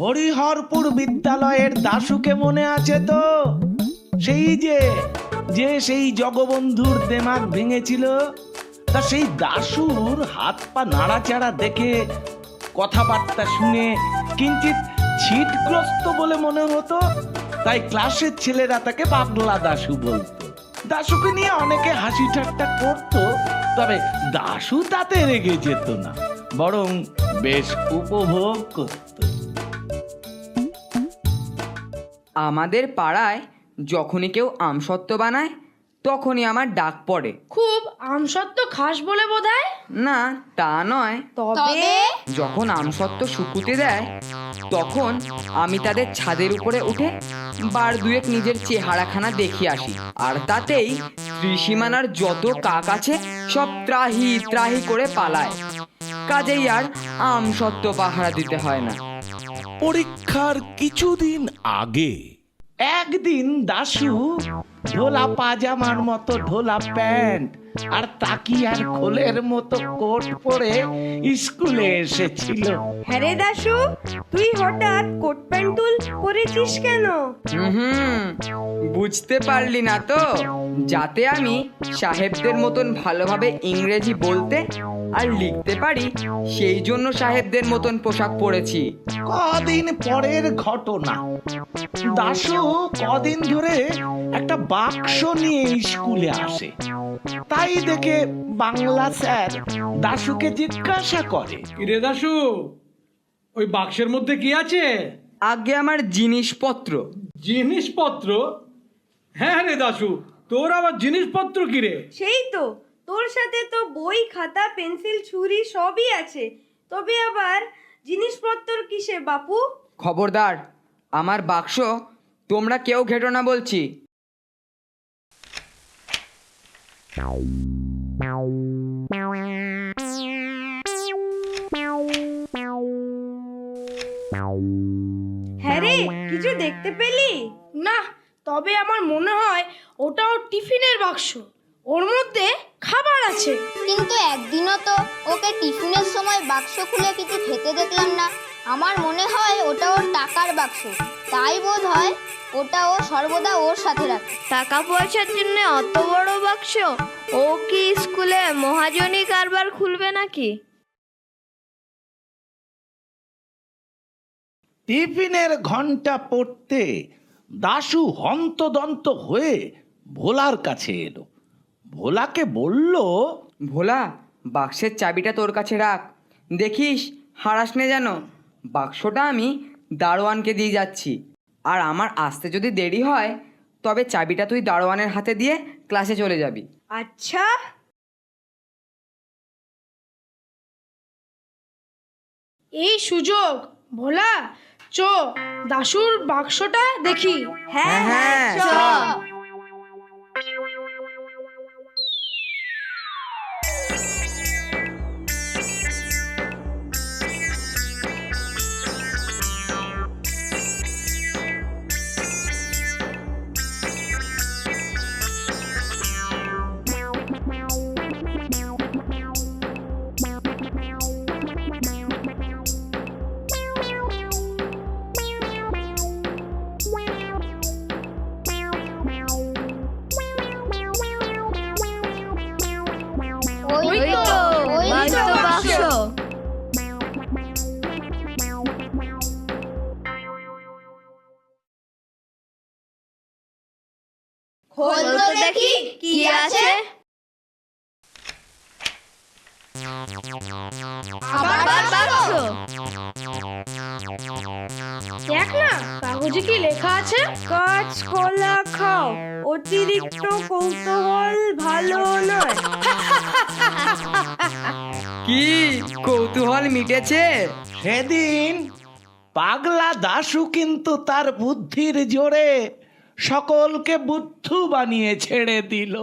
হরিহরপুর বিদ্যালয়ের দাশুকে মনে আছে তো? সেই যে যে সেই জগবন্ধুর দেমাগ ভেঙেছিল, তা সেই দাশুর হাত পা নাড়াচাড়া দেখে কথাবার্তা শুনে কিঞ্চিত ছিটগ্রস্ত বলে মনে হতো। তাই ক্লাসের ছেলেরা তাকে পাগলা দাশু বলতো। দাশুকে নিয়ে অনেকে হাসি ঠাট্টা করতো, তবে দাশু তাতে রেগে যেত না, বরং বেশ উপভোগ করত। আমাদের পাড়ায় যখনই কেউ আমসত্ত্ব বানায় তখনই আমার ডাক পড়ে। খুব আমসত্ব খাস বলে বোধহয়? না তা নয়। তবে? যখন আমসত্ত্ব শুকুতে দেয় তখন আমি তাদের ছাদের উপরে উঠে বার দুয়েক নিজের চেহারাখানা দেখিয়ে আসি। আর তাতেই ত্রিসীমানার যত কাক আছে সব ত্রাহি ত্রাহি করে পালায়। কাজেই আর আমসত্ত্ব পাহারা দিতে হয় না। পরীক্ষার কিছুদিন আগে। একদিন দাশু ঢোলা পাজামার মতো ঢোলা প্যান্ট আর তাকিয়ার খোলের মতো কোট পরে স্কুলে এসেছিল। হ্যাঁ রে দাশু তুই হঠাৎ কোট প্যান্ট তুল পরেছিস কেন? হুম বুঝতে পারলি না তো। যাতে আমি সাহেবদের মতন ভালোভাবে ইংরেজি বলতে আর লিখতে পারি সেই জন্য সাহেবদের মতন পোশাক পরেছি। কদিন পরের ঘটনা। দাশু কদিন ধরে একটা বাক্স নিয়ে স্কুলে আসে। তাই দেখে বাংলা স্যার দাশুকে জিজ্ঞাসা করে। রে দাশু ওই বাক্সের মধ্যে কি আছে? আগে আমার জিনিসপত্র। জিনিসপত্র? হ্যাঁ রে দাশু তোর আবার জিনিসপত্র কি রে সেই তো তোর সাথে তো বই খাতা পেন্সিল ছুরি সবই আছে। তবে আবার জিনিসপত্র কিসে বাপু? খবরদার আমার বাক্স তোমরা কেউ ঘেটো না বলছি। হ্যাঁ রে কিছু দেখতে পেলি? না তবে আমার মনে হয় ওটাও টিফিনের বাক্স। ওর মধ্যে খাবার আছে। কিন্তু একদিনও তো ওকে টিফিনের সময় বাক্স খুলে কিছু খেতে দেখলাম না। আমার মনে হয় ওটা ওর টাকার বাক্স। তাই বোধ হয় ওটা ও সর্বদা ওর সাথে রাখে। টাকা পয়সার জন্য অত বড় বাক্স? ও কি স্কুলে মহাজনী কারবার খুলবে নাকি? টিফিনের ঘণ্টা পড়তে দাশু হন্তদন্ত হয়ে ভোলার কাছে এলো। ভোলাকে বলল ভোলা বাক্সের চাবিটা তোর কাছে রাখ। দেখিস হারাস নে যেন। বাক্সটা আমি দারোয়ানকে দিয়ে যাচ্ছি। আর আমার আসতে যদি দেরি হয় তবে চাবিটা তুই দারোয়ানের হাতে দিয়ে ক্লাসে চলে যাবি। আচ্ছা। এই সুযোগ ভোলা চো দাশুর বাক্সটা দেখি। হ্যাঁ হ্যাঁ ওই তো ওই ওই তো তো বাক্স। খোল তো দেখি কি আছে? আবার বাক্স। কাগজে কি লেখা আছে? কাজ কলা খাও। অতিরিক্ত কৌতূহল ভালো নয়। কি? কৌতূহল মিটেছে? সেদিন পাগলা দাশু কিন্তু তার বুদ্ধির জোরে সকলকে বুদ্ধু বানিয়ে ছেড়ে দিল।